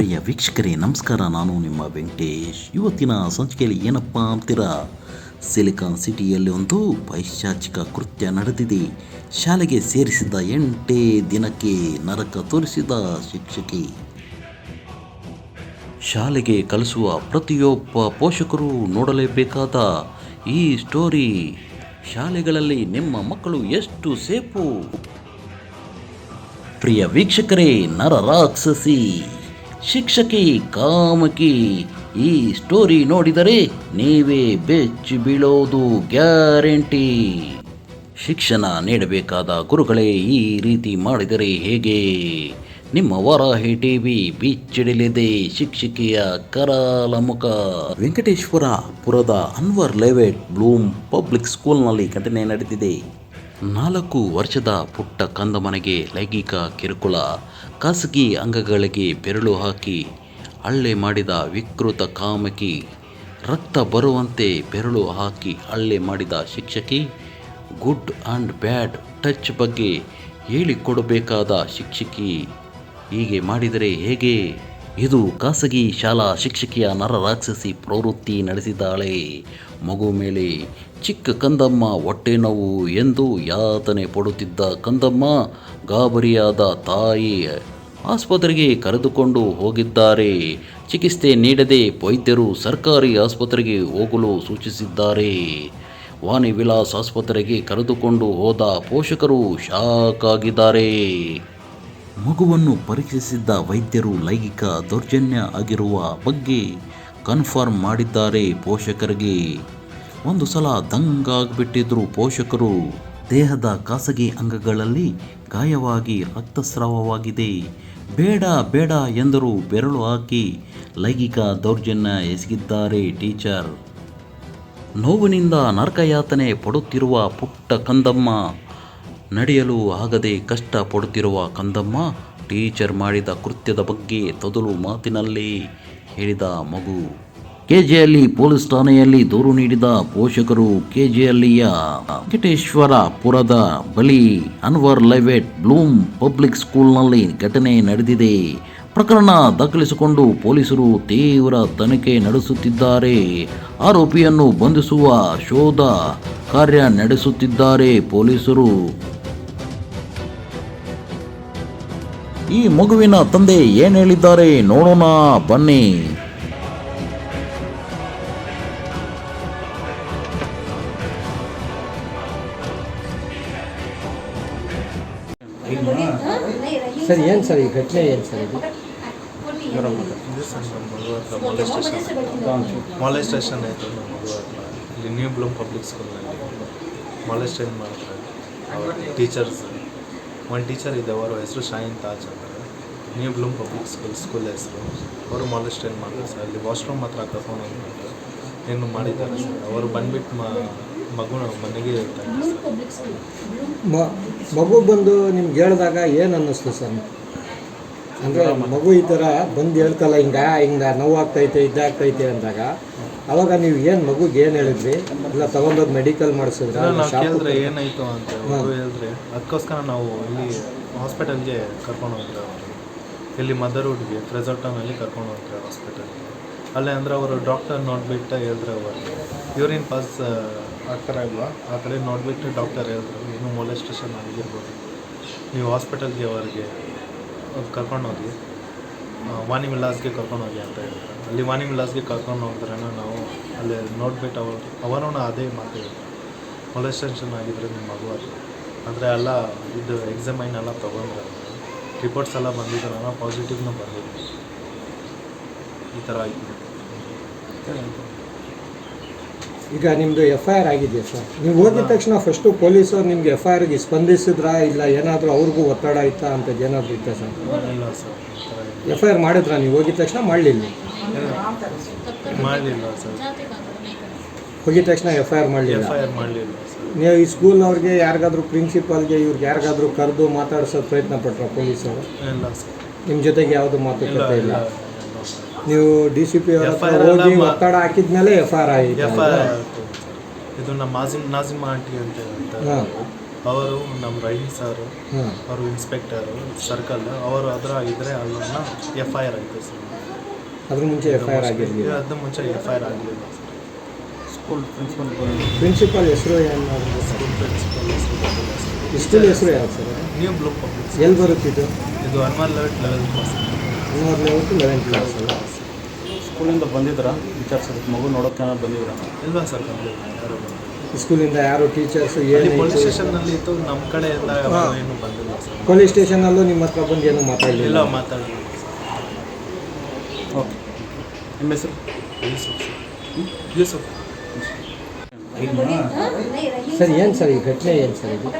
ಪ್ರಿಯ ವೀಕ್ಷಕರೇ, ನಮಸ್ಕಾರ. ನಾನು ನಿಮ್ಮ ವೆಂಕಟೇಶ್. ಇವತ್ತಿನ ಸಂಚಿಕೆಯಲ್ಲಿ ಏನಪ್ಪ ಅಂತೀರಾ? ಸಿಲಿಕಾನ್ ಸಿಟಿಯಲ್ಲಿ ಒಂದು ಪೈಶಾಚಿಕ ಕೃತ್ಯ ನಡೆದಿದೆ. ಶಾಲೆಗೆ ಸೇರಿಸಿದ ಎಂಟೇ ದಿನಕ್ಕೆ ನರಕ ತೋರಿಸಿದ ಶಿಕ್ಷಕಿ. ಶಾಲೆಗೆ ಕಲಿಸುವ ಪ್ರತಿಯೊಬ್ಬ ಪೋಷಕರು ನೋಡಲೇಬೇಕಾದ ಈ ಸ್ಟೋರಿ, ಶಾಲೆಗಳಲ್ಲಿ ನಿಮ್ಮ ಮಕ್ಕಳು ಎಷ್ಟು ಸೇಫು ಪ್ರಿಯ ವೀಕ್ಷಕರೇ, ನರ ರಾಕ್ಷಸಿ. ಶಿಕ್ಷಕಿ ಕಾಮಕಿ, ಈ ಸ್ಟೋರಿ ನೋಡಿದರೆ ನೀವೇ ಬೆಚ್ಚಿ ಬೀಳೋದು ಗ್ಯಾರಂಟಿ. ಶಿಕ್ಷಣ ನೀಡಬೇಕಾದ ಗುರುಗಳೇ, ಈ ರೀತಿ ಮಾಡಿದರೆ ಹೇಗೆ? ನಿಮ್ಮ ವರಾಹಿ ಟಿವಿ ಬಿಚ್ಚಿಡಲಿದೆ ಶಿಕ್ಷಕಿಯ ಕರಾಲ ಮುಖ. ವೆಂಕಟೇಶ್ವರ ಪುರದ ಅನ್ವರ್ ಲೆವೆಟ್ ಬ್ಲೂಮ್ ಪಬ್ಲಿಕ್ ಸ್ಕೂಲ್ನಲ್ಲಿ ಘಟನೆ ನಡೆದಿದೆ. ನಾಲ್ಕು ವರ್ಷದ ಪುಟ್ಟ ಕಂದಮನೆಗೆ ಲೈಂಗಿಕ ಕಿರುಕುಳ, ಖಾಸಗಿ ಅಂಗಗಳಿಗೆ ಬೆರಳು ಹಾಕಿ ಹಳ್ಳೆ ಮಾಡಿದ ವಿಕೃತ ಕಾಮಕಿ, ರಕ್ತ ಬರುವಂತೆ ಬೆರಳು ಹಾಕಿ ಹಳ್ಳೆ ಮಾಡಿದ ಶಿಕ್ಷಕಿ, ಗುಡ್ ಆ್ಯಂಡ್ ಬ್ಯಾಡ್ ಟಚ್ ಬಗ್ಗೆ ಹೇಳಿಕೊಡಬೇಕಾದ ಶಿಕ್ಷಕಿ. ಹೀಗೆ ಮಾಡಿದರೆ ಹೇಗೆ? ಇದು ಖಾಸಗಿ ಶಾಲಾ ಶಿಕ್ಷಕಿಯ ನರ ರಾಕ್ಷಸಿ ಪ್ರವೃತ್ತಿ ನಡೆಸಿದ್ದಾಳೆ. ಮಗು ಮೇಲೆ ಚಿಕ್ಕ ಕಂದಮ್ಮ ಹೊಟ್ಟೆ ನೋವು ಎಂದು ಯಾತನೆ ಪಡುತ್ತಿದ್ದ ಕಂದಮ್ಮ ಗಾಬರಿಯಾದ ತಾಯಿ ಆಸ್ಪತ್ರೆಗೆ ಕರೆದುಕೊಂಡು ಹೋಗಿದ್ದಾರೆ. ಚಿಕಿತ್ಸೆ ನೀಡದೆ ವೈದ್ಯರು ಸರ್ಕಾರಿ ಆಸ್ಪತ್ರೆಗೆ ಹೋಗಲು ಸೂಚಿಸಿದ್ದಾರೆ. ವಾಣಿ ವಿಲಾಸ್ ಆಸ್ಪತ್ರೆಗೆ ಕರೆದುಕೊಂಡು ಹೋದ ಪೋಷಕರು ಶಾಕ್ ಆಗಿದ್ದಾರೆ. ಮಗುವನ್ನು ಪರೀಕ್ಷಿಸಿದ್ದ ವೈದ್ಯರು ಲೈಂಗಿಕ ದೌರ್ಜನ್ಯ ಆಗಿರುವ ಬಗ್ಗೆ ಕನ್ಫರ್ಮ್ ಮಾಡಿದ್ದಾರೆ ಪೋಷಕರಿಗೆ. ಒಂದು ಸಲ ದಂಗಾಗ್ಬಿಟ್ಟಿದ್ರು ಪೋಷಕರು. ದೇಹದ ಖಾಸಗಿ ಅಂಗಗಳಲ್ಲಿ ಗಾಯವಾಗಿ ರಕ್ತಸ್ರಾವವಾಗಿದೆ. ಬೇಡ ಬೇಡ ಎಂದರು ಬೆರಳು ಹಾಕಿ ಲೈಂಗಿಕ ದೌರ್ಜನ್ಯ ಎಸಗಿದ್ದಾರೆ ಟೀಚರ್. ನೋವಿನಿಂದ ನರಕಯಾತನೆ ಪಡುತ್ತಿರುವ ಪುಟ್ಟ ಕಂದಮ್ಮ ನಡೆಯಲು ಆಗದೆ ಕಷ್ಟ ಪಡುತ್ತಿರುವ ಕಂದಮ್ಮ ಟೀಚರ್ ಮಾಡಿದ ಕೃತ್ಯದ ಬಗ್ಗೆ ತೊದಲು ಮಾತಿನಲ್ಲಿ ಹೇಳಿದ ಮಗು. ಕೆಜೆಯಲ್ಲಿ ಪೊಲೀಸ್ ಠಾಣೆಯಲ್ಲಿ ದೂರು ನೀಡಿದ ಪೋಷಕರು ಕೆಜೆಯಲ್ಲಿಯ ವೆಂಕಟೇಶ್ವರ ಪುರದ ಬಳಿ ಅನ್ವರ್ ಲೈವೆಟ್ ಬ್ಲೂಮ್ ಪಬ್ಲಿಕ್ ಸ್ಕೂಲ್ನಲ್ಲಿ ಘಟನೆ ನಡೆದಿದೆ. ಪ್ರಕರಣ ದಾಖಲಿಸಿಕೊಂಡು ಪೊಲೀಸರು ತೀವ್ರ ತನಿಖೆ ನಡೆಸುತ್ತಿದ್ದಾರೆ. ಆರೋಪಿಯನ್ನು ಬಂಧಿಸುವ ಶೋಧ ಕಾರ್ಯ ನಡೆಸುತ್ತಿದ್ದಾರೆ ಪೊಲೀಸರು. ಈ ಮಗುವಿನ ತಂದೆ ಏನು ಹೇಳಿದ್ದಾರೆ ನೋಡೋಣ ಬನ್ನಿ. ಸರ್ ಏನು ಸರ್ ಈ ಘಟನೆ ಏನು ಸರ್ ಇದು? ಮಾಲೆಸ್ಟೇಷನ್ ಆಯಿತು. ನಮ್ಮ ಮಗು ಹತ್ರ ಇಲ್ಲಿ ನ್ಯೂ ಬ್ಲೂಮ್ ಪಬ್ಲಿಕ್ ಸ್ಕೂಲ್ನಲ್ಲಿ. ಮಾಲೆಸ್ಟೇಷನ್ ಮಾಡ್ತಾರೆ. ಅವ್ರ ಟೀಚರ್ಸ್ ಒಂದು ಟೀಚರ್ ಇದೆ ಅವರ ಹೆಸರು ಶಾಹಿನ್ ತಾಜ್ ಅಂತ new bloom public school school ಹೆಸರು ಅವರು ಮಾಲೆಸ್ಟೇನ್ ಮಾಡ್ತಾರೆ ಸರ್ ಅಲ್ಲಿ ವಾಶ್ರೂಮ್ ಹತ್ರ ಕರ್ಕೊಂಡು ಏನು ಮಾಡಿದ್ದಾರೆ ಸರ್. ಅವರು ಬಂದ್ಬಿಟ್ಟು ಮ ಮಗು ಮನೆಗೆ ಇರ್ತಾರೆ ಮಗು ಬಂದು ನಿಮ್ಗೆ ಹೇಳಿದಾಗ ಏನು ಅನ್ನಿಸ್ತು ಸರ್? ಅಂದರೆ ಮಗು ಈ ಥರ ಬಂದು ಹೇಳ್ತಲ್ಲ ಹಿಂಗ ಹಿಂಗ ನೋವಾಗ್ತೈತೆ ಇದಾಗ್ತೈತೆ ಅಂದಾಗ ಅವಾಗ ನೀವು ಏನು ಮಗುಗೆ ಏನು ಹೇಳಿದ್ರಿ? ಇಲ್ಲ ತಗೊಂಡೋಗಿ ಮೆಡಿಕಲ್ ಮಾಡಿಸಿದ್ರೆ? ನಾವು ಕೇಳಿದ್ರೆ ಏನಾಯಿತು ಅಂತ ಹೇಳಿದ್ರೆ ಅದಕ್ಕೋಸ್ಕರ ನಾವು ಇಲ್ಲಿ ಹಾಸ್ಪಿಟಲ್ಗೆ ಕರ್ಕೊಂಡು ಅವರು. ಇಲ್ಲಿ ಮದರ್ವುಡ್ಗೆ ರೆಸಾರ್ಟನಲ್ಲಿ ಕರ್ಕೊಂಡು ಹೋಗ್ತಾರೆ ಹಾಸ್ಪಿಟಲ್ಗೆ ಅಲ್ಲೇ ಅಂದರೆ ಅವರು ಡಾಕ್ಟರ್ ನೋಡಿಬಿಟ್ಟು ಹೇಳಿದ್ರೆ ಅವರಿಗೆ ಯೂರಿನ್ ಪಾಸ್ ಆ ಥರ ಇಲ್ವಾ? ಆ ಕಡೆ ನೋಡಿಬಿಟ್ಟು ಡಾಕ್ಟರ್ ಹೇಳಿದ್ರು ಇನ್ನೂ ಮೊಲೆಸ್ಟೇಷನ್ ಆಗಿರ್ಬೋದು. ನೀವು ಹಾಸ್ಪಿಟಲ್ಗೆ ಅವರಿಗೆ ಕರ್ಕೊಂಡು ಹೋಗಿ ವಾಣಿ ವಿಲಾಸ್ಗೆ ಕರ್ಕೊಂಡು ಹೋಗಿ ಅಂತ ಹೇಳ್ತಾರೆ. ಅಲ್ಲಿ ವಾಣಿ ವಿಲಾಸ್ಗೆ ಕರ್ಕೊಂಡು ಹೋದ್ರೆ ನಾವು ಅಲ್ಲಿ ನೋಡ್ಬಿಟ್ಟು ಅವರು ಅವರೂ ಅದೇ ಮಾತು ಮೊಲೆಸ್ಟೇಷನ್ ಆಗಿದ್ರೆ ನಿಮ್ಮ ಮಗು ಅದು. ಅಂದರೆ ಎಲ್ಲ ಇದು ಎಕ್ಸಾಮೈನ್ ಎಲ್ಲ ತೊಗೊಂಡ್ರೆ ರಿಪೋರ್ಟ್ಸ್ ಎಲ್ಲ ಬಂದಿದ್ರಲ್ಲ ಪಾಸಿಟಿವ್ನೂ ಬಂದಿದೆ ಈ ಥರ ಆಯ್ತು. ಈಗ ನಿಮ್ಮದು ಎಫ್ ಐ ಆರ್ ಆಗಿದೆಯಾ ಸರ್. ನೀವು ಹೋಗಿದ ತಕ್ಷಣ ಫಸ್ಟು ಪೊಲೀಸರು ನಿಮ್ಗೆ ಎಫ್ ಐ ಆರ್ಗೆ ಸ್ಪಂದಿಸಿದ್ರಾ ಇಲ್ಲ ಏನಾದರೂ ಅವ್ರಿಗೂ ಒತ್ತಡ ಇತ್ತಾ ಅಂತ ಏನಾದರೂ ಇತ್ತಾ ಸರ್? ಇಲ್ಲ ಸರ್. ಈ ಎಫ್ ಐ ಆರ್ ಮಾಡಿದ್ರಾ ನೀವು? ಹೋಗಿದ ತಕ್ಷಣ ಮಾಡಲಿಲ್ಲ. ಮಾಡಲಿಲ್ಲ ಸರ್. ಹೋಗಿದ ತಕ್ಷಣ ಎಫ್ ಐ ಆರ್ ಮಾಡಲಿಲ್ಲ. ಎಫ್ ಐ ಆರ್ ಮಾಡಲಿಲ್ಲ ಸರ್. ನೀವು ಈ ಸ್ಕೂಲ್ನವ್ರಿಗೆ ಯಾರಿಗಾದ್ರೂ ಪ್ರಿನ್ಸಿಪಾಲ್ಗೆ ಇವ್ರಿಗೆ ಯಾರಿಗಾದ್ರೂ ಕರೆದು ಮಾತಾಡ್ಸೋ ಪ್ರಯತ್ನ ಪಟ್ರ ಪೊಲೀಸರು? ಇಲ್ಲ ಸರ್. ನಿಮ್ಮ ಜೊತೆಗೆ ಯಾವುದು ಮಾತುಕತೆ ಇಲ್ಲ. ನೀವು ಡಿ ಸಿ ಪಿ ಹೋಗಿ ಒತ್ತಡ ಹಾಕಿದ್ಮೇಲೆ F I R F I R ಇದು ನಮ್ಮ ನಾಜಿಮ್ ನಾಜಿಮ್ ಆಂಟಿ ಅಂತ ಹೇಳ್ತಾರೆ. ಅವರು ನಮ್ಮ ರೈಲ್ ಸರ್ ಅವರು ಇನ್ಸ್ಪೆಕ್ಟರ್ ಸರ್ಕಲ್ ಅವರು ಅದರ ಇದ್ರೆ ಅಲ್ಲನ್ನ ಎಫ್ ಐ ಆರ್ ಆಯಿತು ಸರ್. ಅದ್ರ ಮುಂಚೆ ಎಫ್ ಐ ಆರ್ ಆಗಿರಲಿಲ್ಲ. ಅದ್ರ ಮುಂಚೆ ಎಫ್ ಐ ಆರ್ ಆಗಲಿಲ್ಲ ಸರ್. ಸ್ಕೂಲ್ ಪ್ರಿನ್ಸಿಪಲ್ ಪ್ರಿನ್ಸಿಪಾಲ್ ಹೆಸರು ಏನು ಸ್ಕೂಲ್ ಪ್ರಿನ್ಸಿಪಲ್ ಹೆಸರು ಸರ್. ಸ್ಕೂಲ್ ಹೆಸರು ಯಾವ್ದು ಸರ್? ನೀವು ನ್ಯೂ ಬ್ಲೂ ಪಬ್ಲಿಕ್ ಎಲ್ಲಿ ಬರುತ್ತಿದ್ದು ಇದು? ಅನ್ವರ್ ಲೆವೆಲ್ ಲೆವೆಲ್ ಕ್ಲಾಸ್ ಹನ್ನೊಂದು ಲೆವೆಲ್ತು ಲೆವೆನ್ ಕ್ಲಾಸ್ ಅಲ್ಲ ಸ್ಕೂಲಿಂದ ಬಂದಿದ್ರಾ ವಿಚಾರಿಸೋದಕ್ಕೆ ಮಗು ನೋಡೋಕೆ ಏನಾದ್ರು ಬಂದಿದ್ರಾ ಇಲ್ಲ ಸರ್ ಯಾರು ಸ್ಕೂಲಿಂದ ಯಾರು ಟೀಚರ್ಸ್ ಏನು ಪೊಲೀಸ್ ಸ್ಟೇಷನ್ನಲ್ಲಿ ಇತ್ತು ನಮ್ಮ ಕಡೆ ಎಲ್ಲ ಏನು ಬಂದಿಲ್ಲ ಸರ್. ಪೊಲೀಸ್ ಸ್ಟೇಷನಲ್ಲೂ ನಿಮ್ಮ ಹತ್ರ ಬಂದು ಏನು ಇಲ್ಲ ಮಾತಾಡಲಿಲ್ಲ ಮಾತಾಡಲಿಲ್ಲ ಓಕೆ. ನಿಮ್ಮ ಹೆಸರು? ಯೂಸುಫ್ ಸರ್. ಯೂಸುಫ್. ಸರ್ ಏನು ಸರ್ ಈ ಘಟನೆ ಏನು ಸರ್ ಇದು?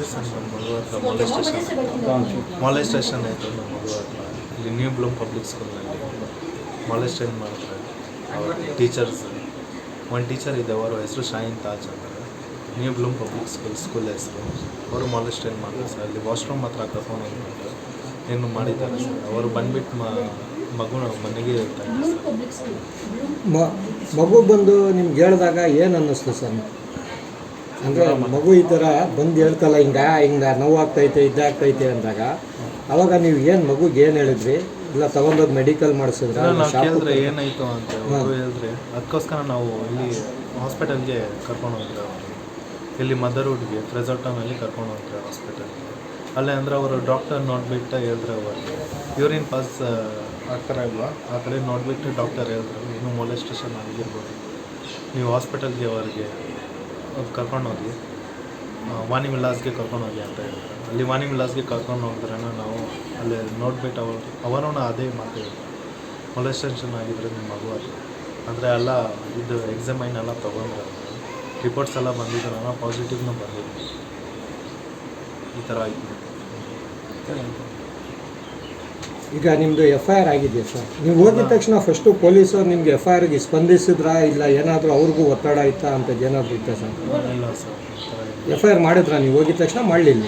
ಇದು ಸರ್ ನಮ್ಮ ಮಗು ಹತ್ರ. ಮಾಲೆಸ್ಟೇಷನ್ ಮಾಲೆಸ್ಟೇಷನ್ ಆಯಿತು ನಮ್ಮ ಮಗು ಹತ್ರ. ಇಲ್ಲಿ ನ್ಯೂ ಬ್ಲೂಮ್ ಪಬ್ಲಿಕ್ ಸ್ಕೂಲ್ನಲ್ಲಿ ಮಾಲೆಸ್ಟೇಷನ್ ಮಾಡ್ತಾರೆ ಅವ್ರ ಟೀಚರ್ಸ್ ಒಂದು ಟೀಚರ್ ಇದೆ ಅವರ ಹೆಸರು ಶಾಹಿನ್ ತಾಜ್ ಅಂತ. New bloom public school school ಹೆಸರು. ಅವರು ಮಾಲೆಸ್ಟೇನ್ ಮಾಡ್ತಾರೆ ಸರ್ ಅಲ್ಲಿ ವಾಶ್ರೂಮ್ ಹತ್ರ ಕರ್ಕೊಂಡು ಹೋಗ್ಬಿಟ್ಟು ಏನು ಮಾಡಿದ್ದಾರೆ ಸರ್ ಅವರು ಬಂದ್ಬಿಟ್ಟು ಮ ಮಗು ಮನೆಗೆ ಇರ್ತಾರೆ ಮ- ಮಗು ಬಂದು ನಿಮ್ಗೆ ಹೇಳಿದಾಗ ಏನು ಅನ್ನಿಸ್ತು ಸರ್ ಅಂದರೆ ಮಗು ಈ ಥರ ಬಂದು ಹೇಳ್ತಲ್ಲ ಹಿಂಗ ಹಿಂಗ ನೋವಾಗ್ತೈತೆ ಇದಾಗ್ತೈತೆ ಅಂದಾಗ ಅವಾಗ ನೀವು ಏನು ಮಗುಗೆ ಏನು ಹೇಳಿದ್ರಿ? ಇಲ್ಲ ತಗೊಂಡೋಗಿ ಮೆಡಿಕಲ್ ಮಾಡಿಸಿದ್ರೆ? ನಾವು ಕೇಳಿದ್ರೆ ಏನಾಯಿತು ಅಂತ ಅವರು ಹೇಳಿದ್ರೆ ಅದಕ್ಕೋಸ್ಕರ ನಾವು ಇಲ್ಲಿ ಹಾಸ್ಪಿಟಲ್ಗೆ ಕರ್ಕೊಂಡು ಹೋಗಿದ್ರೆ ಅವರು ಇಲ್ಲಿ ಮದರ್ವುಡ್ಗೆ ಫ್ರೆಸೋಟನಲ್ಲಿ ಕರ್ಕೊಂಡು ಹೋಗಿದ್ರೆ ಹಾಸ್ಪಿಟಲ್ಗೆ ಅಲ್ಲೇ ಅಂದರೆ ಅವರು ಡಾಕ್ಟರ್ ನೋಡಿಬಿಟ್ಟು ಹೇಳಿದ್ರೆ ಅವ್ರಿಗೆ ಯೂರಿನ್ ಪಾಸ್ ಆಗ್ತಾರೆ ಇಲ್ವಾ? ಆ ಕಡೆ ನೋಡಿಬಿಟ್ಟು ಡಾಕ್ಟರ್ ಹೇಳಿದ್ರು. ಇನ್ನೂ ಮೊಲೆಸ್ಟೇಷನ್ ಆಗಿರ್ಬೋದು. ನೀವು ಹಾಸ್ಪಿಟಲ್ಗೆ ಅವರಿಗೆ ಕರ್ಕೊಂಡು ಹೋದ್ವಿ. ವಾಣಿ ವಿಲಾಸ್ಗೆ ಕರ್ಕೊಂಡು ಹೋಗಿ ಅಂತ ಹೇಳಿದ್ರು ಅಲ್ಲಿ ವಾಣಿ ವಿಲಾಸ್ಗೆ ಕರ್ಕೊಂಡು ಹೋದ್ರೆ ನಾವು ಅಲ್ಲಿ ನೋಡ್ಬಿಟ್ಟು ಅವರು ಅವರೂ ಅದೇ ಮಾತು ಹೇಳಿದ್ರು ಮೊಲೆಸ್ಟೇಷನ್ ಆಗಿದ್ರೆ ನಿಮ್ಮ ಮಗು ಅದು. ಅಂದರೆ ಎಲ್ಲ ಇದು ಎಕ್ಸಾಮೈನ್ ಎಲ್ಲ ತೊಗೊಂಡ್ರೆ. ರಿಪೋರ್ಟ್ಸ್ ಎಲ್ಲ ಬಂದಿದ್ರಲ್ಲ ಪಾಸಿಟಿವ್ನೂ ಬಂದಿದ್ದೆ ಈ ಥರ ಆಯಿತು. ಈಗ ನಿಮ್ಮದು ಎಫ್ ಐ ಆರ್ ಆಗಿದೆಯಾ ಸರ್. ನೀವು ಹೋಗಿದ ತಕ್ಷಣ ಫಸ್ಟು ಪೊಲೀಸರು ನಿಮ್ಗೆ ಎಫ್ ಐ ಆರ್ಗೆ ಸ್ಪಂದಿಸಿದ್ರಾ ಇಲ್ಲ ಏನಾದರೂ ಅವ್ರಿಗೂ ಒತ್ತಡ ಆಯ್ತಾ ಅಂತ ಏನಾದರೂ ಇತ್ತಾ ಸರ್? ಇಲ್ಲ ಸರ್. ಈ ಎಫ್ ಐ ಆರ್ ಮಾಡಿದ್ರಾ ನೀವು? ಹೋಗಿದ ತಕ್ಷಣ ಮಾಡಲಿಲ್ಲ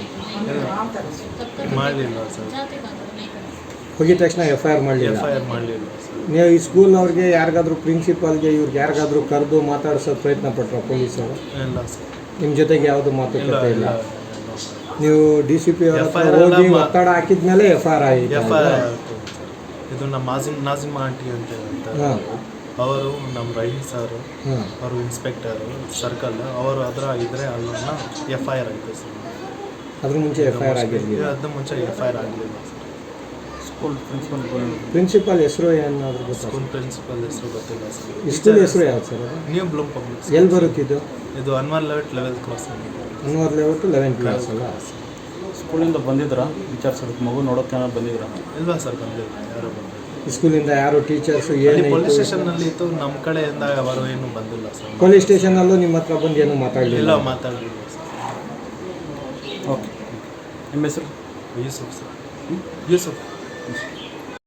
ಮಾಡಲಿಲ್ಲ ಸರ್. ಹೋಗಿದ ತಕ್ಷಣ ಎಫ್ ಐ ಆರ್ ಮಾಡಲಿಲ್ಲ? ಎಫ್ ಐ ಆರ್ ಮಾಡಲಿಲ್ಲ ಸರ್. ನೀವು ಈ ಸ್ಕೂಲ್ ಅವ್ರಿಗೆ ಯಾರಿಗಾದ್ರೂ ಪ್ರಿನ್ಸಿಪಾಲ್ಗೆ ಇವ್ರಿಗೆ ಯಾರಿಗಾದ್ರೂ ಕರೆದು ಮಾತಾಡ್ಸೋ ಪ್ರಯತ್ನ ಪಟ್ರ ಪೊಲೀಸರು? ಇಲ್ಲ ಸರ್. ನಿಮ್ಮ ಜೊತೆಗೆ ಯಾವುದು ಮಾತುಕತೆ ಇಲ್ಲ. ನೀವು ಡಿ ಸಿ ಪಿ ಹೋಗಿ ಒತ್ತಡ ಹಾಕಿದ್ಮೇಲೆ ಎಫ್ ಐ ಆರ್ ಆಯಿತು ಎಫ್ ಐ ಆರ್ ಇದು ನಮ್ಮ ನಾಜಿಮ್ ನಾಜಿಮ್ ಆಂಟಿ ಅಂತ ಹೇಳ್ತಾರೆ ಅವರು. ನಮ್ಮ ರೈಲ್ ಸರ್ ಅವರು ಇನ್ಸ್ಪೆಕ್ಟರು ಸರ್ಕಲ್. ಅವರು ಅದರ ಇದ್ರೆ ಅಲ್ಲನ್ನ ಎಫ್ ಐ ಆರ್ ಆಯಿತು ಸರ್. ಅದ್ರ ಮುಂಚೆ ಎಫ್ ಐ ಆರ್ ಆಗಿರಲಿಲ್ಲ. ಅದ್ರ ಮುಂಚೆ ಎಫ್ ಐ ಆರ್ ಆಗಲಿಲ್ಲ ಸರ್. ಸ್ಕೂಲ್ ಪ್ರಿನ್ಸಿಪಲ್ ಪ್ರಿನ್ಸಿಪಾಲ್ ಹೆಸರು ಏನಾದರೂ ಗೊತ್ತಾ ಸ್ಕೂಲ್ ಪ್ರಿನ್ಸಿಪಲ್ ಹೆಸರು ಗೊತ್ತಿಲ್ಲ ಸರ್. ಇಷ್ಟು ಸ್ಕೂಲ್ ಹೆಸರು ಯಾವ್ದು ಸರ್ ನ್ಯೂ ಬ್ಲೂಮ್ ಪಬ್ಲಿಕ್ ಎಲ್ಲಿ ಬರುತ್ತಿದ್ದು ಇದು? ಅನ್ವರ್ ಲೆವೆಲ್ ಲೆವೆಲ್ ಕ್ರಾಸ್ ಹನ್ನೊಂದು ಲೆವೆಲ್ಟು ಲೆವೆನ್ ಕ್ಲಾಸ್ ಅಲ್ಲ? ಸ್ಕೂಲಿಂದ ಬಂದಿದ್ರಾ? ವಿಚಾರಿಸೋದಕ್ಕೆ ಮಗು ನೋಡೋಕೆ ಏನಾದ್ರು ಬಂದಿದ್ರಾ? ಇಲ್ಲ ಸರ್ ಬಂದಿಲ್ಲ. ಯಾರು ಬಂದಿಲ್ಲ ಸ್ಕೂಲಿಂದ ಯಾರು ಟೀಚರ್ಸ್ ಏನು ಪೊಲೀಸ್ ಸ್ಟೇಷನ್ನಲ್ಲಿ ಇತ್ತು ನಮ್ಮ ಕಡೆಯಿಂದ ಅವರು ಏನು ಬಂದಿಲ್ಲ ಸರ್. ಪೊಲೀಸ್ ಸ್ಟೇಷನಲ್ಲೂ ನಿಮ್ಮ ಹತ್ರ ಬಂದು ಏನು ಇಲ್ಲ ಮಾತಾಡಲಿಲ್ಲ ಮಾತಾಡಲಿಲ್ಲ ಸರ್. ಓಕೆ. ನಿಮ್ಮ ಹೆಸರು? ಯೂಸುಫ್ ಸರ್. ಯೂಸುಫ್.